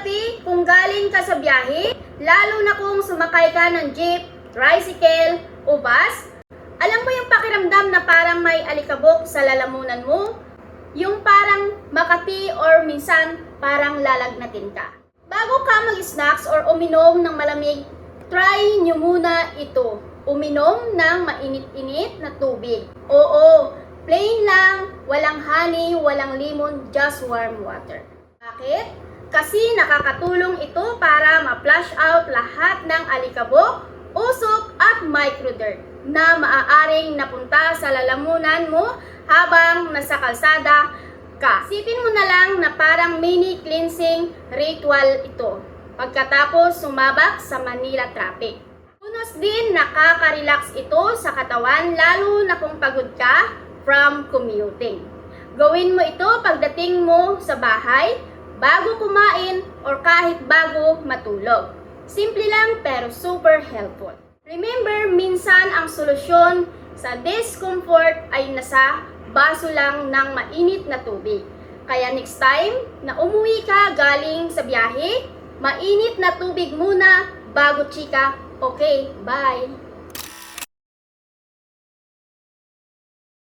Makati, kung galing ka sa biyahe, lalo na kung sumakay ka ng jeep, tricycle, o bus, alam mo yung pakiramdam na parang may alikabok sa lalamunan mo? Yung parang Makati or minsan parang lalagnatin ka. Bago ka mag-snacks or uminom ng malamig, try nyo muna ito. Uminom ng mainit-init na tubig. Oo, plain lang, walang honey, walang lemon, just warm water. Bakit? Kasi nakakatulong ito para ma-flush out lahat ng alikabok, usok at microdirt na maaaring napunta sa lalamunan mo habang nasa kalsada ka. Sipin mo na lang na parang mini cleansing ritual ito pagkatapos sumabak sa Manila traffic. Bonus din, nakaka-relax ito sa katawan lalo na kung pagod ka from commuting. Gawin mo ito pagdating mo sa bahay, bago kumain, or kahit bago matulog. Simple lang pero super helpful. Remember, minsan ang solusyon sa discomfort ay nasa baso lang ng mainit na tubig. Kaya next time na umuwi ka galing sa biyahe, mainit na tubig muna bago chika. Okay, bye!